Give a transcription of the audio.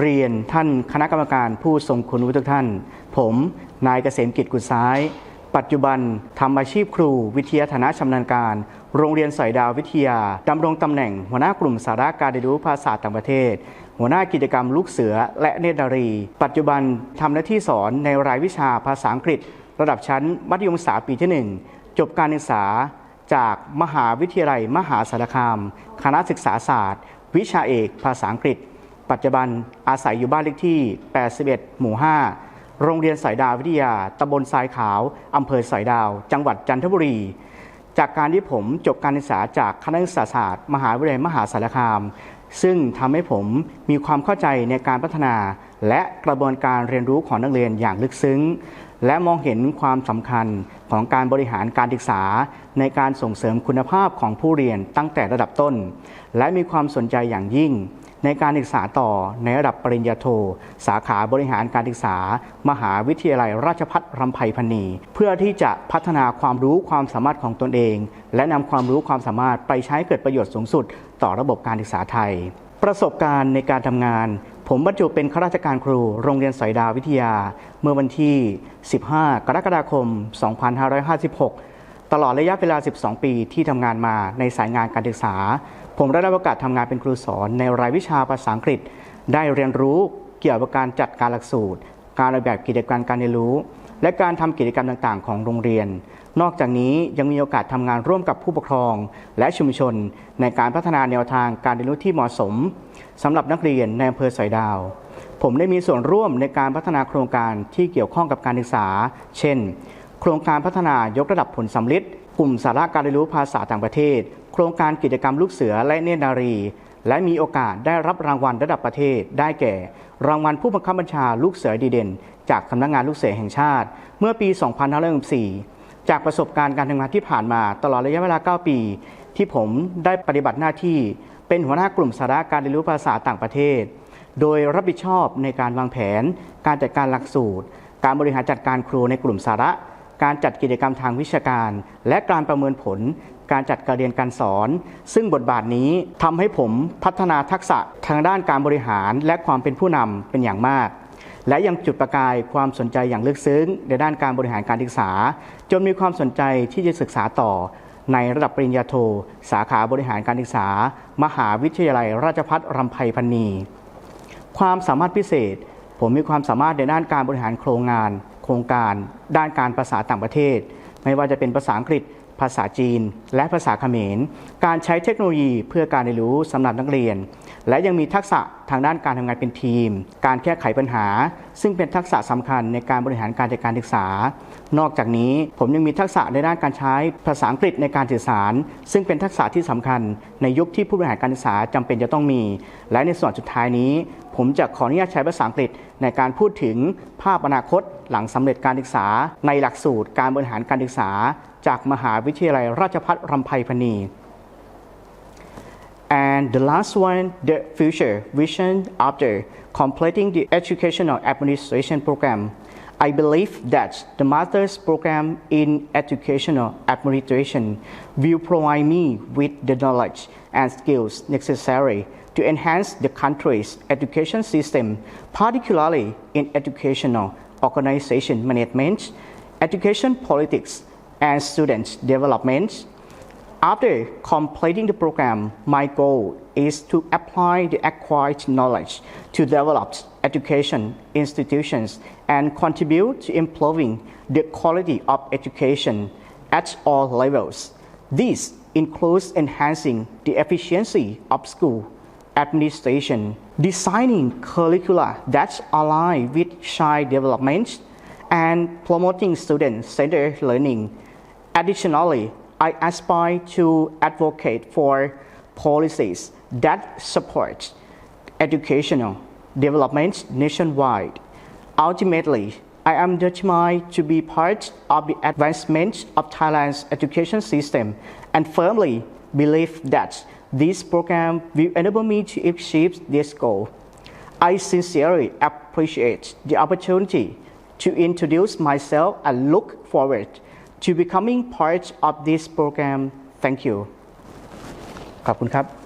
เรียนท่านคณะกรรมการผู้ทรงคุณวุฒิทุกท่าน ผมนายเกษมกิจกุลซ้าย ปัจจุบันทำอาชีพครูวิทยาฐานะชำนาญการ โรงเรียนสอยดาววิทยาดำรงตำแหน่ง หัวหน้ากลุ่มสาระการเรียนรู้ภาษาต่างประเทศ หัวหน้ากิจกรรมลูกเสือและเนตรนารี ปัจจุบันทำหน้าที่สอนในรายวิชาภาษาอังกฤษ ระดับชั้นมัธยมศึกษาปีที่ 1 จบการศึกษาจากมหาวิทยาลัยมหาสารคาม คณะศึกษาศาสตร์ วิชาเอกภาษาอังกฤษ ปัจจุบันอาศัยอยู่บ้านเลขที่ 81 หมู่ 5 โรงเรียนสายดาววิทยาตำบลทรายขาวอำเภอสายดาว จังหวัดจันทบุรี จากการที่ผมจบการศึกษาจากคณะศึกษาศาสตร์ มหาวิทยาลัยมหาสารคาม ซึ่งทำให้ผมมีความเข้าใจในการพัฒนา และกระบวนการเรียนรู้ของนักเรียนอย่างลึกซึ้ง และมองเห็นความสำคัญของการบริหารการศึกษา ในการส่งเสริมคุณภาพของผู้เรียนตั้งแต่ระดับต้น และมีความสนใจอย่างยิ่ง ในการศึกษาต่อในระดับปริญญาโท สาขาบริหารการศึกษา มหาวิทยาลัยราชภัฏรำไพพรรณีเพื่อที่จะพัฒนาความรู้ความสามารถของตนเอง และนำความรู้ความสามารถไปใช้เกิดประโยชน์สูงสุด ต่อระบบการศึกษาไทย ประสบการณ์ในการทำงาน ผมบรรจุเป็นข้าราชการครูโรงเรียนสอยดาววิทยา เมื่อวันที่ 15 กรกฎาคม 2556 ตลอดระยะเวลา 12 ปีที่ทำงานมาในสายงานการศึกษา ผมได้รับโอกาสทำงานเป็นครูสอนในรายวิชาภาษาอังกฤษ ได้เรียนรู้เกี่ยวกับการจัดการหลักสูตร การออกแบบกิจการมการเรียนรู้ และการทำกิจกรรมต่างๆ ของโรงเรียน นอกจากนี้ยังมีโอกาสทำงานร่วมกับผู้ปกครอง และชุมชน ในการพัฒนาแนวทางการเรียนรู้ที่เหมาะสมสำหรับนักเรียนในอำเภอสอยดาว ผมได้มีส่วนร่วมในการพัฒนาโครงการที่เกี่ยวข้องกับการศึกษา เช่น โครงการพัฒนายกระดับผลสำลิดกลุ่มสาระการเรียนรู้ภาษาต่างประเทศ โครงการกิจกรรมลูกเสือและเนตรนารี และมีโอกาสได้รับรางวัลระดับประเทศ ได้แก่ รางวัลผู้บังคับบัญชาลูกเสือดีเด่น จากสำนักงานลูกเสือแห่งชาติ เมื่อปี 2564 จากประสบการณ์การทำงานที่ผ่านมาตลอดระยะเวลา 9 ปี ที่ผมได้ปฏิบัติหน้าที่ เป็นหัวหน้ากลุ่มสาระการเรียนรู้ภาษาต่างประเทศ โดยรับผิดชอบในการวางแผน การจัดการหลักสูตร การบริหารจัดการครูในกลุ่มสาระ การจัดกิจกรรมทางวิชาการ และการประเมินผล การจัดการเรียนการสอน ซึ่งบทบาทนี้ทำให้ผมพัฒนาทักษะทางด้านการบริหารและความเป็นผู้นำเป็นอย่างมาก และยังจุดประกายความสนใจอย่างลึกซึ้ง ในด้านการบริหารการศึกษา จนมีความสนใจที่จะศึกษาต่อในระดับปริญญาโท สาขาบริหารการศึกษา มหาวิทยาลัย ราชภัฏรำไพพรรณีความสามารถพิเศษ ผมมีความสามารถในด้านการบริหารโครงงาน โครงการด้านการภาษาต่างประเทศ ไม่ว่าจะเป็นภาษาอังกฤษ ภาษาจีน และภาษาเขมร การใช้เทคโนโลยีเพื่อการเรียนรู้สำหรับนักเรียน และยังมีทักษะทางด้านการทำงานเป็นทีม การแก้ไขปัญหา ซึ่งเป็นทักษะสำคัญในการบริหารการจัดการศึกษา นอกจากนี้ผมยังมีทักษะในด้านการใช้ภาษาอังกฤษในการสื่อสาร ซึ่งเป็นทักษะที่สำคัญในยุคที่ผู้บริหารการศึกษาจำเป็นจะต้องมี และในส่วนสุดท้ายนี้ ผมจะขออนุญาตใช้ภาษาอังกฤษในการพูดถึงภาพอนาคต หลังสำเร็จการศึกษา ในหลักสูตรการบริหารการศึกษา จากมหาวิทยาลัยราชภัฏรำไพพรรณี And the last one, the future vision after completing the educational administration program. I believe that the master's program in educational administration will provide me with the knowledge and skills necessary to enhance the country's education system, particularly in educational organization management, education politics, and student development. After completing the program, my goal is to apply the acquired knowledge to develop education institutions and contribute to improving the quality of education at all levels. This includes enhancing the efficiency of school administration, designing curricula that align with child development, and promoting student-centered learning. Additionally, I aspire to advocate for policies that support educational development nationwide. Ultimately, I am determined to be part of the advancement of Thailand's education system and firmly believe that this program will enable me to achieve this goal. I sincerely appreciate the opportunity to introduce myself and look forward to becoming part of this program. Thank you. ขอบคุณครับ